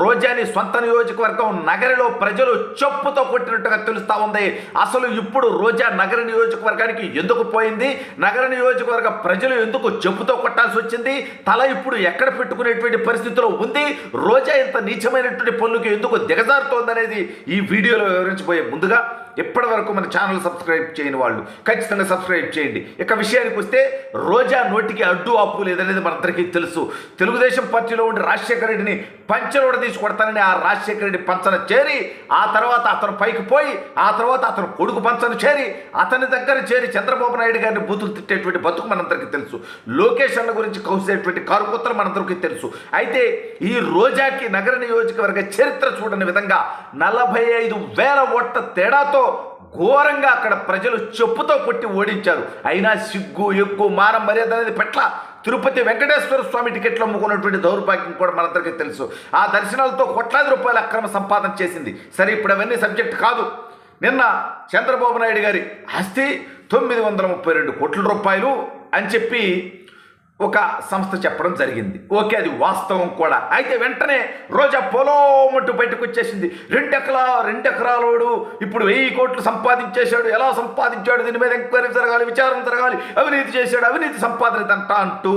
రోజాని సొంత నియోజకవర్గం నగరిలో ప్రజలు చెప్పుతో కొట్టినట్టుగా తెలుస్తా ఉంది. అసలు ఇప్పుడు రోజా నగర నియోజకవర్గానికి ఎందుకు పోయింది? నగర నియోజకవర్గ ప్రజలు ఎందుకు చెప్పుతో కొట్టాల్సి వచ్చింది? తల ఇప్పుడు ఎక్కడ పెట్టుకునేటువంటి పరిస్థితిలో ఉంది? రోజా ఇంత నీచమైనటువంటి పనులకు ఎందుకు దిగజారుతోందనేది ఈ వీడియోలో వివరించబోయే ముందుగా ఇప్పటి వరకు మన ఛానల్ సబ్స్క్రైబ్ చేయని వాళ్ళు ఖచ్చితంగా సబ్స్క్రైబ్ చేయండి. ఇక విషయానికి వస్తే రోజా నోటికి అడ్డు అప్పు లేదనేది మనందరికీ తెలుసు. తెలుగుదేశం పార్టీలో ఉండి రాజశేఖర రెడ్డిని పంచలోడ తీసి కొడతానని ఆ రాజశేఖర రెడ్డి పంచన చేరి ఆ తర్వాత అతను పైకి పోయి ఆ తర్వాత అతను కొడుకు పంచన చేరి అతని దగ్గర చేరి చంద్రబాబు నాయుడు గారిని బూతులు తిట్టేటువంటి బతుకు మనందరికీ తెలుసు. లోకేషన్ల గురించి కౌసేటువంటి కారుకూతలు మనందరికీ తెలుసు. అయితే ఈ రోజాకి నగర నియోజకవర్గ చరిత్ర చూడని విధంగా నలభై ఐదు వేల ఓట్ల తేడాతో ఘోరంగా అక్కడ ప్రజలు చెప్పుతో కొట్టి ఓడించారు. అయినా సిగ్గు ఎక్కువ మానం మర్యాద అనేది పట్ల తిరుపతి వెంకటేశ్వర స్వామి టికెట్లు అమ్ముకున్నటువంటి దౌర్భాగ్యం కూడా మనందరికీ తెలుసు. ఆ దర్శనాలతో కోట్లాది రూపాయల అక్రమ సంపాదన చేసింది. సరే ఇప్పుడు అవన్నీ సబ్జెక్ట్ కాదు. నిన్న చంద్రబాబు నాయుడు గారి ఆస్తి తొమ్మిది వందల ముప్పై రెండు కోట్ల రూపాయలు అని చెప్పి ఒక సంస్థ చెప్పడం జరిగింది. ఓకే అది వాస్తవం కూడా. అయితే వెంటనే రోజా పొలోమట్టు బయటకు వచ్చేసింది. రెండెకరా రెండెకరాలోడు ఇప్పుడు వెయ్యి కోట్లు సంపాదించేశాడు. ఎలా సంపాదించాడు? దీని మీద ఎంక్వైరీ జరగాలి విచారణ జరగాలి. అవినీతి చేశాడు. అవినీతి సంపాదన ఇదంట అంటూ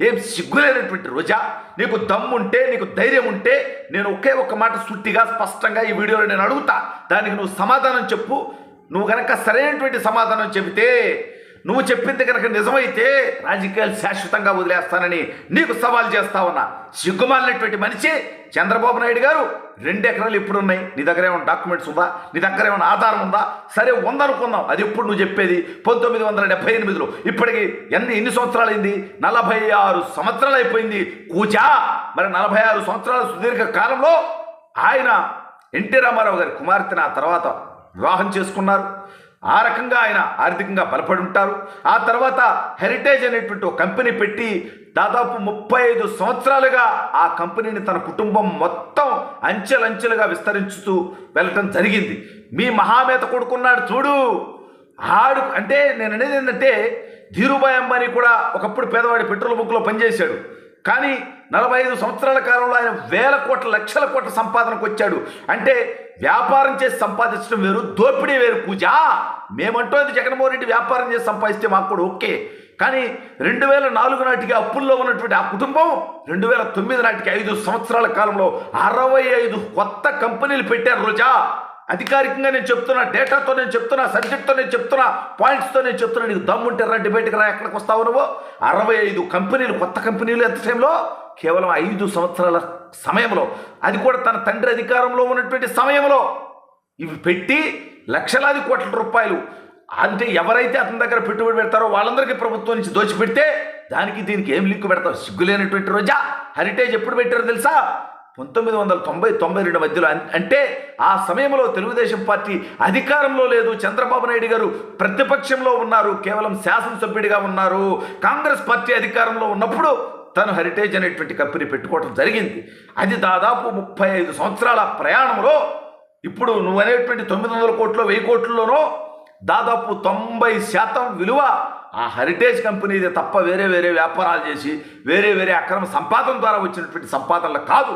ఏం సిగ్గులేనటువంటి రోజా? నీకు దమ్ముంటే నీకు ధైర్యం ఉంటే నేను ఒకే ఒక్క మాట సుట్టిగా స్పష్టంగా ఈ వీడియోలో నేను అడుగుతా. దానికి నువ్వు సమాధానం చెప్పు. నువ్వు కనుక సరైనటువంటి సమాధానం చెబితే నువ్వు చెప్పింది కనుక నిజమైతే రాజకీయాలు శాశ్వతంగా వదిలేస్తానని నీకు సవాల్ చేస్తా ఉన్నా. సిగ్గుమాలినటువంటి మనిషి చంద్రబాబు నాయుడు గారు రెండు ఎకరాలు ఇప్పుడు ఉన్నాయి నీ దగ్గర ఏమైనా డాక్యుమెంట్స్ ఉందా? నీ దగ్గర ఏమైనా ఆధారం ఉందా? సరే ఉందనుకుందాం అది ఇప్పుడు నువ్వు చెప్పేది? పంతొమ్మిది వందల డెబ్బై ఎనిమిదిలో. ఇప్పటికి ఎన్ని ఎన్ని సంవత్సరాలు అయింది? నలభై ఆరు సంవత్సరాలు అయిపోయింది. కూచా! మరి నలభై ఆరు సంవత్సరాల సుదీర్ఘ కాలంలో ఆయన ఎన్టీ రామారావు గారి కుమార్తెను ఆ తర్వాత వివాహం చేసుకున్నారు. ఆ రకంగా ఆయన ఆర్థికంగా బలపడి ఉంటారు. ఆ తర్వాత హెరిటేజ్ అనేటువంటి ఒక కంపెనీ పెట్టి దాదాపు ముప్పై ఐదు సంవత్సరాలుగా ఆ కంపెనీని తన కుటుంబం మొత్తం అంచెలంచెలుగా విస్తరించుతూ వెళ్ళటం జరిగింది. మీ మహామేత కొడుకున్నాడు చూడు. ఆడు అంటే నేను అనేది ఏంటంటే ధీరుభాయ్ అంబానీ కూడా ఒకప్పుడు పేదవాడి పెట్రోల్ బుక్లో పనిచేశాడు. కానీ నలభై ఐదు సంవత్సరాల కాలంలో ఆయన వేల కోట్ల లక్షల కోట్ల సంపాదనకు వచ్చాడు. అంటే వ్యాపారం చేసి సంపాదించడం వేరు దోపిడీ వేరు పూజ. మేమంటోది జగన్మోహన్ రెడ్డి వ్యాపారం చేసి సంపాదిస్తే మాకు కూడా ఓకే. కానీ రెండు వేల నాలుగు నాటికి అప్పుల్లో ఉన్నటువంటి ఆ కుటుంబం రెండు వేల తొమ్మిది నాటికి ఐదు సంవత్సరాల కాలంలో అరవై ఐదు కొత్త కంపెనీలు పెట్టారు రోజా. అధికారికంగా నేను చెప్తున్నా డేటాతో నేను చెప్తున్నా సబ్జెక్ట్తో నేను చెప్తున్నా పాయింట్స్తో నేను చెప్తున్నా. నీకు దమ్ముంటే రా డిబేట్కి రా ఎక్కడికి వస్తావు నువ్వు? అరవై ఐదు కంపెనీలు కొత్త కంపెనీలు ఎంత టైంలో? కేవలం ఐదు సంవత్సరాల సమయంలో అది కూడా తన తండ్రి అధికారంలో ఉన్నటువంటి సమయంలో. ఇవి పెట్టి లక్షలాది కోట్ల రూపాయలు. అంటే ఎవరైతే అతని దగ్గర పెట్టుబడి పెడతారో వాళ్ళందరికీ ప్రభుత్వం నుంచి దోచిపెడితే దానికి దీనికి ఏం లింక్ పెడతారు సిగ్గులేనటువంటి రోజా. హెరిటేజ్ ఎప్పుడు పెట్టారో తెలుసా? పంతొమ్మిది వందల తొంభై తొంభై రెండు మధ్యలో అంటే ఆ సమయంలో తెలుగుదేశం పార్టీ అధికారంలో లేదు. చంద్రబాబు నాయుడు గారు ప్రతిపక్షంలో ఉన్నారు. కేవలం శాసనసభ్యుడిగా ఉన్నారు. కాంగ్రెస్ పార్టీ అధికారంలో ఉన్నప్పుడు తను హెరిటేజ్ అనేటువంటి కంపెనీ పెట్టుకోవడం జరిగింది. అది దాదాపు ముప్పై ఐదు సంవత్సరాల ప్రయాణంలో ఇప్పుడు నువ్వు అనేటువంటి తొమ్మిది వందల కోట్లు వెయ్యి కోట్లలోనో దాదాపు తొంభై శాతం విలువ ఆ హెరిటేజ్ కంపెనీదే తప్ప వేరే వేరే వ్యాపారాలు చేసి వేరే వేరే అక్రమ సంపాదన ద్వారా వచ్చినటువంటి సంపాదనలు కాదు.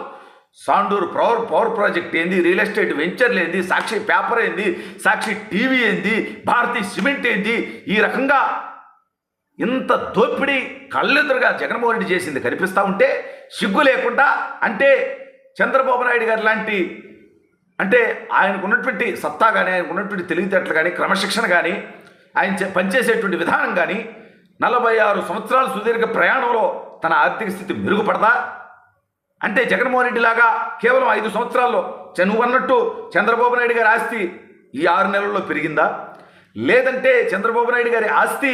సాండూరు పవర్ పవర్ ప్రాజెక్ట్ ఏంది రియల్ ఎస్టేట్ వెంచర్లు ఏంది సాక్షి పేపర్ ఏంది సాక్షి టీవీ ఏంది భారతీయ సిమెంట్ ఏంది ఈ రకంగా ఇంత దోపిడీ కళ్ళెదురుగా జగన్మోహన్ రెడ్డి చేసింది కనిపిస్తూ ఉంటే సిగ్గు లేకుండా అంటే చంద్రబాబు నాయుడు గారు లాంటి అంటే ఆయనకు ఉన్నటువంటి సత్తా కానీ ఆయనకు ఉన్నటువంటి తెలివితేటలు కానీ క్రమశిక్షణ కానీ ఆయన చే- పనిచేసేటువంటి విధానం కానీ నలభై ఆరు సంవత్సరాల సుదీర్ఘ ప్రయాణంలో తన ఆర్థిక స్థితి మెరుగుపడదా? అంటే జగన్మోహన్ రెడ్డి లాగా కేవలం ఐదు సంవత్సరాల్లో చ- నువ్వు అన్నట్టు చంద్రబాబు నాయుడు గారి ఆస్తి ఈ ఆరు నెలల్లో పెరిగిందా? లేదంటే చంద్రబాబు నాయుడు గారి ఆస్తి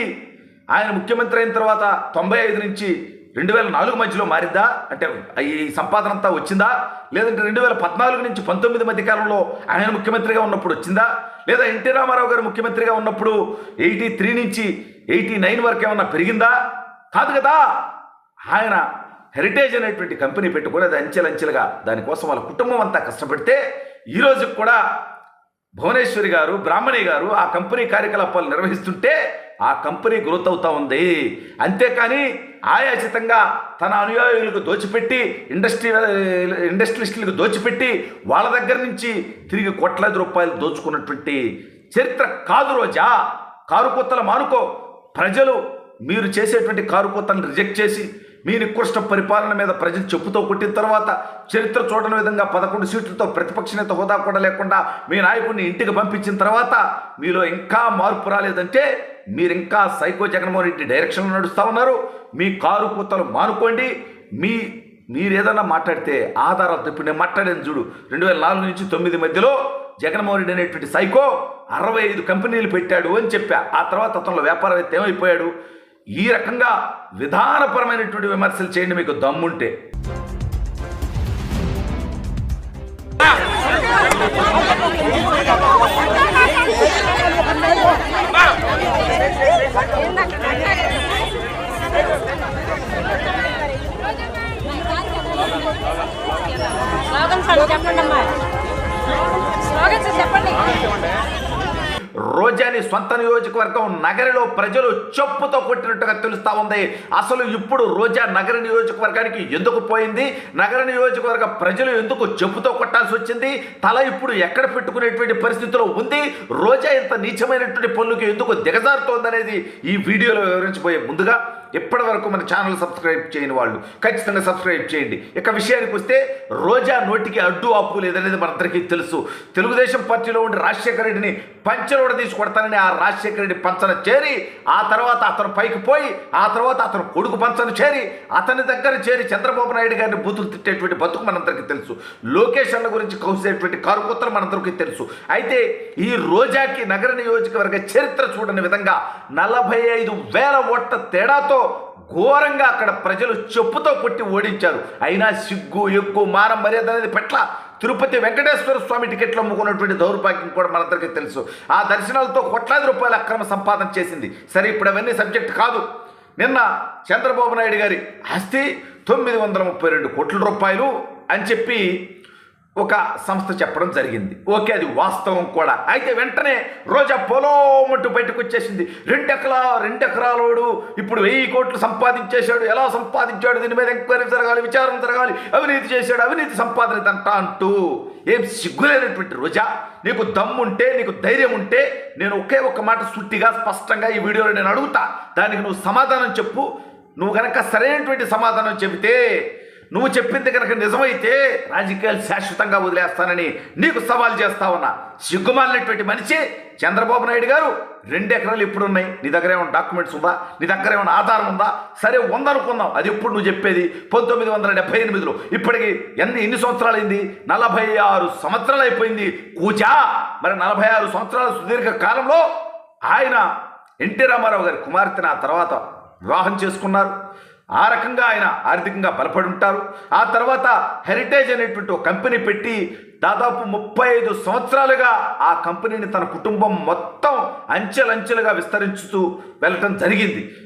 ఆయన ముఖ్యమంత్రి అయిన తర్వాత తొంభై ఐదు నుంచి రెండు వేల నాలుగు మధ్యలో మారిందా అంటే ఈ సంపాదన అంతా వచ్చిందా? లేదంటే రెండు వేల పద్నాలుగు నుంచి పంతొమ్మిది మధ్య కాలంలో ఆయన ముఖ్యమంత్రిగా ఉన్నప్పుడు వచ్చిందా? లేదా ఎన్టీ రామారావు గారు ముఖ్యమంత్రిగా ఉన్నప్పుడు ఎయిటీ త్రీ నుంచి ఎయిటీ నైన్ వరకు ఏమన్నా పెరిగిందా? కాదు కదా! ఆయన హెరిటేజ్ అనేటువంటి కంపెనీ పెట్టుకుని అది అంచెలంచెలుగా దానికోసం వాళ్ళ కుటుంబం అంతా కష్టపడితే ఈరోజు కూడా భువనేశ్వరి గారు బ్రాహ్మణి గారు ఆ కంపెనీ కార్యకలాపాలు నిర్వహిస్తుంటే ఆ కంపెనీ గ్రోత్ అవుతూ ఉంది. అంతేకాని ఆయాచితంగా తన అనుయాయులకు దోచిపెట్టి ఇండస్ట్రీ ఇండస్ట్రియలిస్టులకు దోచిపెట్టి వాళ్ళ దగ్గర నుంచి తిరిగి కోట్లాది రూపాయలు దోచుకున్నటువంటి చరిత్ర కాదు రోజా. కారుకొత్తలు మానుకో. ప్రజలు మీరు చేసేటువంటి కారుకొత్తలను రిజెక్ట్ చేసి మీ నికృష్ట పరిపాలన మీద ప్రజలు చెప్పుతో కొట్టిన తర్వాత చరిత్ర చూడని విధంగా పదకొండు సీట్లతో ప్రతిపక్ష నేత హోదా కూడా లేకుండా మీ నాయకుడిని ఇంటికి పంపించిన తర్వాత మీలో ఇంకా మార్పు రాలేదంటే మీరు ఇంకా సైకో జగన్మోహన్ రెడ్డి డైరెక్షన్లో నడుస్తూ ఉన్నారు. మీ కారు కూతలు మానుకోండి. మీ మీరు మాట్లాడితే ఆధారాలతో ఇప్పుడు నేను మాట్లాడాను చూడు. రెండు వేల నాలుగు నుంచి తొమ్మిది మధ్యలో జగన్మోహన్ రెడ్డి అనేటువంటి సైకో అరవై ఐదు కంపెనీలు పెట్టాడు అని చెప్పా. ఆ తర్వాత అతనిలో వ్యాపారవేత్త ఏమైపోయాడు? ఈ రకంగా విధానపరమైనటువంటి విమర్శలు చేయండి మీకు దమ్ముంటే. రోజాని సొంత నియోజకవర్గం నగరిలో ప్రజలు చెప్పుతో కొట్టినట్టుగా తెలుస్తా ఉంది. అసలు ఇప్పుడు రోజా నగర నియోజకవర్గానికి ఎందుకు పోయింది? నగర నియోజకవర్గ ప్రజలు ఎందుకు చెప్పుతో కొట్టాల్సి వచ్చింది? తల ఇప్పుడు ఎక్కడ పెట్టుకునేటువంటి పరిస్థితిలో ఉంది? రోజా ఇంత నీచమైనటువంటి పనులకు ఎందుకు దిగజారుతోందనేది ఈ వీడియోలో వివరించబోయే ముందుగా ఇప్పటి వరకు మన ఛానల్ సబ్స్క్రైబ్ చేయని వాళ్ళు ఖచ్చితంగా సబ్స్క్రైబ్ చేయండి. ఇక విషయానికి వస్తే రోజా నోటికి అడ్డు ఆపు లేదనేది మనందరికీ తెలుసు. తెలుగుదేశం పార్టీలో ఉండి రాజశేఖర రెడ్డిని పంచలోడ తీసుకొడతానని ఆ రాజశేఖర రెడ్డి పంచన చేరి ఆ తర్వాత అతను పైకి పోయి ఆ తర్వాత అతను కొడుకు పంచన చేరి అతని దగ్గర చేరి చంద్రబాబు నాయుడు గారిని బూతులు తిట్టేటువంటి బతుకు మనందరికీ తెలుసు. లోకేషన్ల గురించి కౌసేటువంటి కారుకూతలు మనందరికీ తెలుసు. అయితే ఈ రోజాకి నగర నియోజకవర్గ చరిత్ర చూడని విధంగా నలభై ఐదు వేల ఓట్ల తేడాతో ఘోరంగా అక్కడ ప్రజలు చెప్పుతో కొట్టి ఓడించారు. అయినా సిగ్గు ఎక్కువ మానం మర్యాద అనేది పెట్ల తిరుపతి వెంకటేశ్వర స్వామి టికెట్లు అమ్ముకున్నటువంటి దౌర్భాగ్యం కూడా మనందరికీ తెలుసు. ఆ దర్శనాలతో కోట్లాది రూపాయల అక్రమ సంపాదన చేసింది. సరే ఇప్పుడు అవన్నీ సబ్జెక్ట్ కాదు. నిన్న చంద్రబాబు నాయుడు గారి ఆస్తి తొమ్మిది వందల ముప్పై రెండు కోట్ల రూపాయలు అని చెప్పి ఒక సంస్థ చెప్పడం జరిగింది. ఓకే అది వాస్తవం కూడా. అయితే వెంటనే రోజా పొలోమట్టు బయటకు వచ్చేసింది. రెండు ఎకరా రెండు ఎకరాలోడు ఇప్పుడు వెయ్యి కోట్లు సంపాదించేశాడు. ఎలా సంపాదించాడు? దీని మీద ఎంక్వైరీ జరగాలి విచారణ జరగాలి. అవినీతి చేశాడు. అవినీతి సంపాదన ఇదంతా అంటూ ఏం సిగ్గులేనటువంటి రోజా? నీకు దమ్ముంటే నీకు ధైర్యం ఉంటే నేను ఒకే ఒక్క మాట సుట్టిగా స్పష్టంగా ఈ వీడియోలో నేను అడుగుతా. దానికి నువ్వు సమాధానం చెప్పు. నువ్వు కనుక సరైనటువంటి సమాధానం చెబితే నువ్వు చెప్పింది కనుక నిజమైతే రాజకీయాలు శాశ్వతంగా వదిలేస్తానని నీకు సవాల్ చేస్తా ఉన్నా. సిగ్గుమాలినటువంటి మనిషి చంద్రబాబు నాయుడు గారు రెండు ఎకరాలు ఇప్పుడు ఉన్నాయి నీ దగ్గర ఏమైనా డాక్యుమెంట్స్ ఉందా? నీ దగ్గర ఏమైనా ఆధారం ఉందా? సరే ఉందనుకుందాం అది ఎప్పుడు నువ్వు చెప్పేది? పంతొమ్మిది వందల డెబ్బై ఎనిమిదిలో. ఇప్పటికి ఎన్ని ఎన్ని సంవత్సరాలు అయింది నలభై ఆరు సంవత్సరాలు అయిపోయింది. కూచా! మరి నలభై ఆరు సంవత్సరాల సుదీర్ఘ కాలంలో ఆయన ఎన్టీ రామారావు గారి కుమార్తెను ఆ తర్వాత వివాహం చేసుకున్నారు. ఆ రకంగా ఆయన ఆర్థికంగా బలపడి ఉంటారు ఆ తర్వాత హెరిటేజ్ అనేటువంటి ఒక కంపెనీ పెట్టి దాదాపు ముప్పై ఐదు సంవత్సరాలుగా ఆ కంపెనీని తన కుటుంబం మొత్తం అంచెలంచెలుగా విస్తరించుతూ వెళ్ళటం జరిగింది.